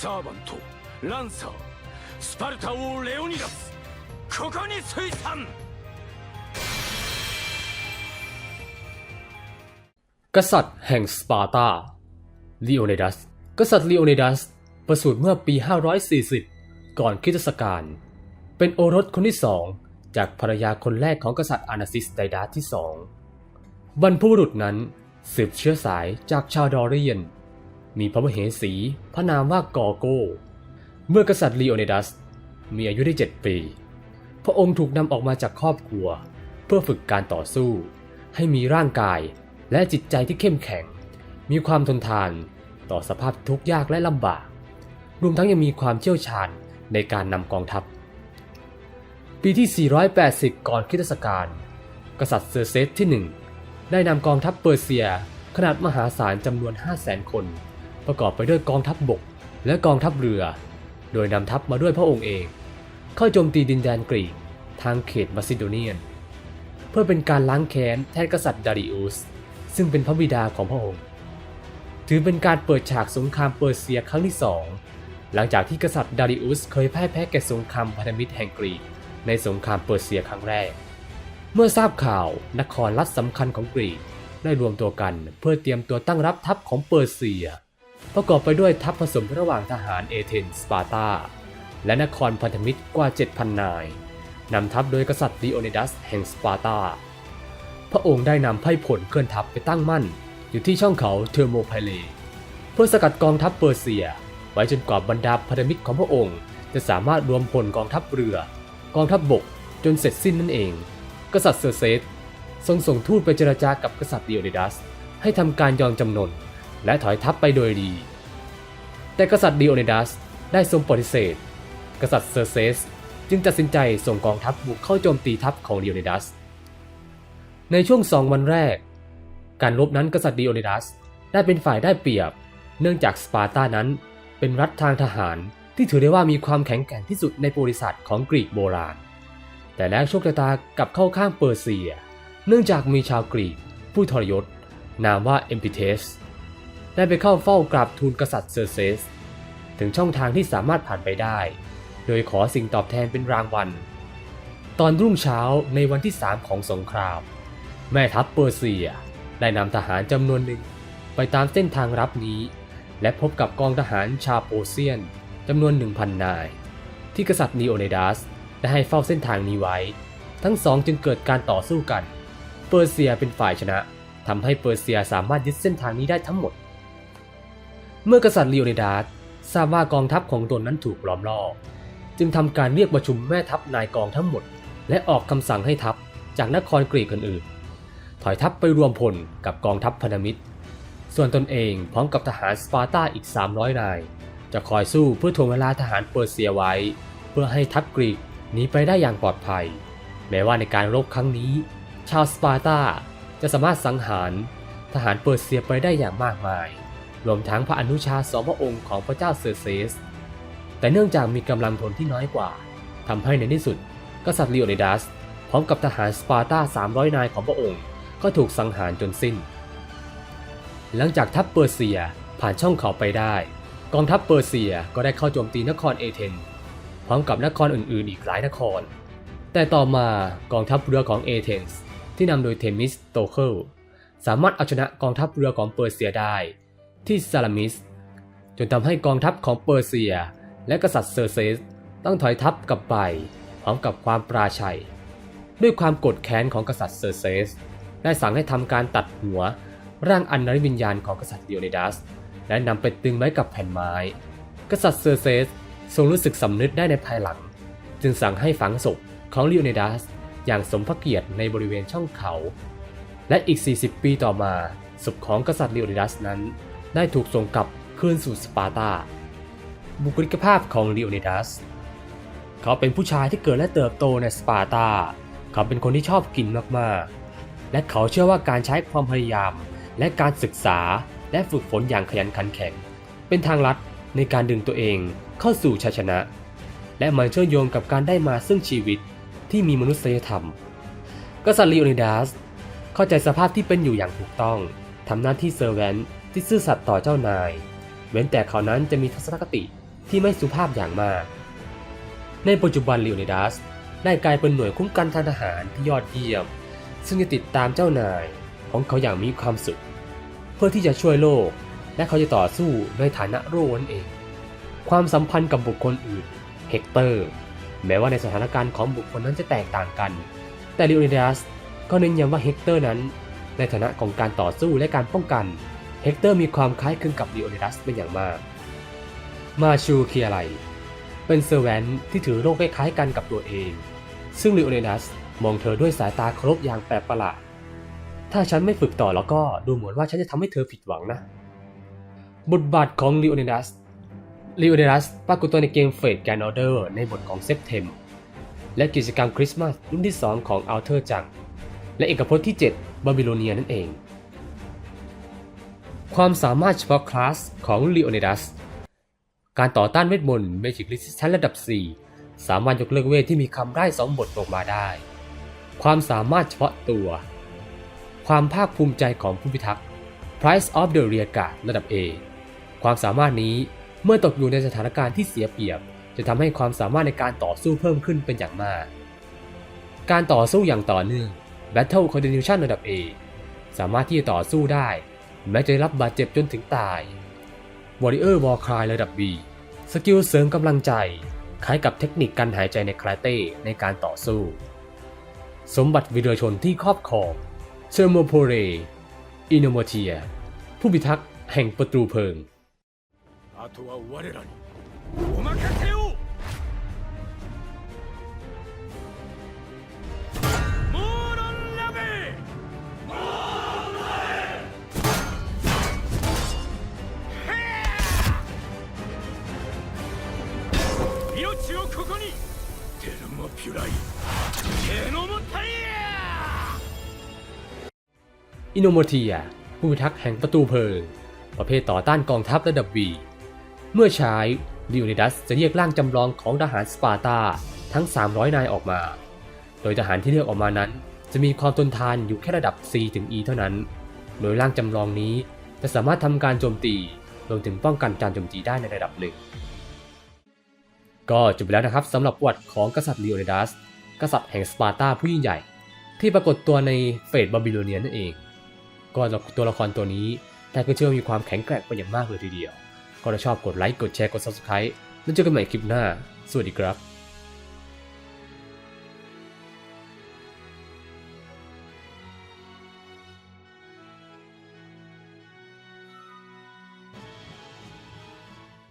サーバントランサースパルタ王レオニダスここに推賛 กษัตริย์แห่งสปาร์ตาลีโอเนดัส กษัตริย์ลีโอเนดัส ประสูติเมื่อปี 540 ก่อนคริสตศักราชเป็นโอรสคนที่สองจากภรรยาคนแรกของกษัตริย์อานาซิสไดดาสที่สองบรรพบุรุษนั้นสืบเชื้อสายจากชาวดอเรียน มีพระมเหสี พระนามว่ากอโก เมื่อกษัตริย์ลีโอเนดัส มีอายุได้ 7 ปี พระองค์ถูกนำออกมาจากครอบครัว เพื่อฝึกการต่อสู้ ให้มีร่างกายและจิตใจที่เข้มแข็ง มีความทนทานต่อสภาพทุกข์ยากและลำบาก รวมทั้งยังมีความเชี่ยวชาญในการนำกองทัพ ปีที่ 480 ก่อนคริสตศักราชกษัตริย์เซอร์เซสที่ 1 ได้นำกองทัพเปอร์เซียขนาดมหาศาลจำนวน 500,000 คน ประกอบไปด้วยกองทัพบบก และกองทัพเรือ โดยนำทัพมาด้วยพระองค์เอง เข้าโจมตีดินแดนกรีกทางเขตมาซิโดเนียน เพื่อเป็นการล้างแค้นแทนกษัตริย์ดาริอุส ซึ่งเป็นพระบิดาของพระองค์ ถือเป็นการเปิดฉากสงครามเปอร์เซียครั้งที่สองหลังจากที่กษัตริย์ดาริอุสเคยพ่ายแพ้แก่สงครามพันธมิตรแห่งกรีก ในสงครามเปอร์เซียครั้งแรก เมื่อทราบข่าวนครรัฐสำคัญของกรีกได้รวมตัวกันเพื่อเตรียมตัวตั้งรับทัพของเปอร์เซีย ประกอบไปด้วยทัพผสมระหว่างทหารเอเธนสปาร์ตา และนครพันธมิตรกว่า 7,000 นาย นำทัพโดยกษัตริย์ลีโอนิดัสแห่งสปาร์ตา พระองค์ได้นำไพ่ผลเคลื่อนทัพไปตั้งมั่น อยู่ที่ช่องเขาเทอร์โมไพเล เพื่อสกัดกองทัพเปอร์เซีย ไว้จนกว่าบรรดาพันธมิตรของพระองค์ จะสามารถรวมพลกองทัพเรือ กองทัพบบกจนเสร็จสิ้นนั่นเอง กษัตริย์เซอร์เซสทรงส่งทูตไปเจรจากับกษัตริย์ลีโอนิดัส ให้ทำการยอมจำนน และถอยทัพไปโดยดี แต่กษัตริย์ลีโอนิดัสได้ทรงปฏิเสธ กษัตริย์เซอร์เซสจึงตัดสินใจส่งกองทัพบุกเข้าโจมตีทัพของลีโอนิดัส ในช่วงสองวันแรก การรบนั้นกษัตริย์ดิโอนิดัสได้เป็นฝ่ายได้เปรียบ เนื่องจากสปาร์ตานั้นเป็นรัฐทางทหารที่ถือได้ว่ามีความแข็งแกร่งที่สุดในประวัติศาสตร์ของกรีกโบราณ แต่แล้วโชคชะตากลับเข้าข้างเปอร์เซีย เนื่องจากมีชาวกรีกผู้ทรยศ นามว่าเอมพิเทส ได้ไปเข้าเฝ้ากราบทูลกษัตริย์เซอร์เซส ถึงช่องทางที่สามารถผ่านไปได้ โดยขอสิ่งตอบแทนเป็นรางวัล ตอนรุ่งเช้าในวันที่ 3 ของสงคราม แม่ทัพเปอร์เซียได้นำทหารจำนวนหนึ่งไปตามเส้นทางรับนี้ และพบกับกองทหารชาโปเซียนจำนวน 1,000 นาย ที่กษัตริย์นีโอเนดัสได้ให้เฝ้าเส้นทางนี้ไว้ ทั้งสองจึงเกิดการต่อสู้กัน เปอร์เซียเป็นฝ่ายชนะทำให้เปอร์เซียสามารถยึดเส้นทางนี้ได้ทั้งหมด เมื่อกษัตริย์ลีโอเนดัสทราบว่ากองทัพของตนนั้นถูกล้อมรอบจึงทำการเรียกประชุมแม่ทัพนายกองทั้งหมด และออกคำสั่งให้ทัพจากนครกรีกอื่นๆถอยทัพไปรวมพลกับกองทัพพันธมิตร ส่วนตนเองพร้อมกับทหารสปาร์ตาอีก 300 นาย จะคอยสู้เพื่อทวงเวลาทหารเปอร์เซียไว้ เพื่อให้ทัพกรีกหนีไปได้อย่างปลอดภัย แม้ว่าในการรบครั้งนี้ ชาวสปาร์ตาจะสามารถสังหารทหารเปอร์เซียไปได้อย่างมากมาย รวมทั้งพระอนุชาสองพระองค์ของพระเจ้าเซอร์เซส แต่เนื่องจากมีกำลังพลที่น้อยกว่า ทำให้ในที่สุด กษัตริย์ลีโอนิดัส พร้อมกับทหารสปาร์ตา 300 นายของพระองค์ ก็ถูกสังหารจนสิ้น หลังจากทัพเปอร์เซียผ่านช่องเขาไปได้ กองทัพเปอร์เซียก็ได้เข้าโจมตีนครเอเธนส์พร้อมกับนครอื่นๆ อีกหลายนคร แต่ต่อมากองทัพเรือของเอเธนส์ที่นำโดยเทมิสโตเคิลสามารถเอาชนะกองทัพเรือของเปอร์เซียได้ ที่ซาลามิส จนทำให้กองทัพของเปอร์เซีย และกษัตริย์เซอร์เซสต้องถอยทัพกลับไปพร้อมกับความปราชัย ด้วยความโกรธแค้นของกษัตริย์เซอร์เซส ได้สั่งให้ทำการตัดหัว ร่างอันนริวิญญาณของกษัตริย์ดิโอนิดัส และนำไปตึงไว้กับแผ่นไม้ กษัตริย์เซอร์เซสทรงรู้สึกสำนึกได้ในภายหลัง จึงสั่งให้ฝังศพของลิโอนิดัสอย่างสมพระเกียรติในบริเวณช่องเขา และอีก 40 ปีต่อมาศพของกษัตริย์ลิโอนิดัสนั้น ได้ถูกส่งกลับคืนสู่สปาร์ตา บุคลิกภาพของลีโอนิดัส เขาเป็นผู้ชายที่เกิดและเติบโตในสปาร์ตา เขาเป็นคนที่ชอบกินมากๆ และเขาเชื่อว่าการใช้ความพยายาม และการศึกษาและฝึกฝนอย่างขยันขันแข็ง เป็นทางลัดในการดึงตัวเองเข้าสู่ชัยชนะ และมันเชื่อมโยงกับการได้มาซึ่งชีวิตที่มีมนุษยธรรม กษัตริย์ลีโอนิดัสเข้าใจสภาพที่เป็นอยู่อย่างถูกต้องทำหน้าที่เซอร์แวนต์ ที่ซื่อสัตย์ต่อเจ้านาย เว้นแต่เขานั้นจะมีทัศนคติที่ไม่สุภาพอย่างมาก ในปัจจุบันลีโอนิดัสได้กลายเป็นหน่วยคุ้มกันทางทหารที่ยอดเยี่ยม ซึ่งจะติดตามเจ้านายของเขาอย่างมีความสุข เพื่อที่จะช่วยโลก และเขาจะต่อสู้ในฐานะโรนเอง ความสัมพันธ์กับบุคคลอื่นเฮกเตอร์ แม้ว่าในสถานการณ์ของบุคคลนั้นจะแตกต่างกัน แต่ลีโอนิดัสก็เน้นย้ำว่าเฮกเตอร์นั้น ในฐานะของการต่อสู้และการป้องกัน เฮกเตอร์มีความคล้ายคลึงกับลีโอนิดัสเป็นอย่างมาก มาชูเคียอะไร เป็นเซอร์แวนที่ถือโรคคล้ายๆกันกับตัวเอง ซึ่งลีโอนิดัสมองเธอด้วยสายตาเคารพอย่างแปลกประหลาด ถ้าฉันไม่ฝึกต่อแล้วก็ดูเหมือนว่าฉันจะทำให้เธอผิดหวังนะ บทบาทของลีโอนิดัสลีโอนิดัสปรากฏตัวในเกมเฟดแกนอเดอร์ในบทของเซปเทมและกิจกรรมคริสต์มาสรุ่นที่ 2 ของอัลเทอร์จัง และเอกพจน์ที่ 7 บาบิโลเนียนั่นเอง ความสามารถเฉพาะคลาสของลีโอนิดัส การต่อต้านเวทมนต์ Magic Resistance ระดับ 4 สามารถยกเลิกเวทที่มีคำไร้สองบทออกมาได้ ความสามารถเฉพาะตัว ความภาคภูมิใจของผู้พิทักษ์ Price of the Rear Guard ระดับ A ความสามารถนี้เมื่อตกอยู่ในสถานการณ์ที่เสียเปรียบ จะทำให้ความสามารถในการต่อสู้เพิ่มขึ้นเป็นอย่างมาก การต่อสู้อย่างต่อเนื่อง Battle Continuation ระดับ A สามารถที่จะต่อสู้ได้ แม้จะรับบาดเจ็บจนถึงตาย Warrior w a ค c ายระดับ B สกิลเสริมกำลังใจ คล้ายกับเทคนิคการหายใจในคราเต้ในการต่อสู้ สมบัติวิรชนที่ครอบครองเชอร์โมโพเรอินโนโมเทีย ผู้พิทักษ์แห่งประตูเพิงอาตัวว ここにテルモピュライテノモタイヤ อินโนโมเทีย ผู้พิทักษ์แห่งประตูเพลิง ประเภทต่อต้านกองทัพระดับ V เมื่อใช้ลิโอนิดัสจะเรียกร่างจำลองของทหารสปาร์ตาทั้ง 300 นายออกมา โดยทหารที่เรียกออกมานั้น จะมีความทนทานอยู่แค่ระดับ C ถึง E เท่านั้น โดยร่างจำลองนี้จะสามารถทำการโจมตีรวมถึงป้องกันการโจมตีได้ในระดับหนึ่ง ก็จบไปแล้วนะครับสำหรับประวัติของกษัตริย์ลีโอนิดัส กษัตริย์แห่งสปาร์ตาผู้ยิ่งใหญ่ ที่ปรากฏตัวในเฟสบาบิโลเนียนั่นเอง ก็ตัวละครตัวนี้แต่ก็เชื่อมีความแข็งแกร่งเป็นอย่างมากเลยทีเดียว ก็ถ้าชอบกดไลค์กดแชร์กด Subscribe แล้วเจอกันใหม่คลิปหน้า สวัสดีครับ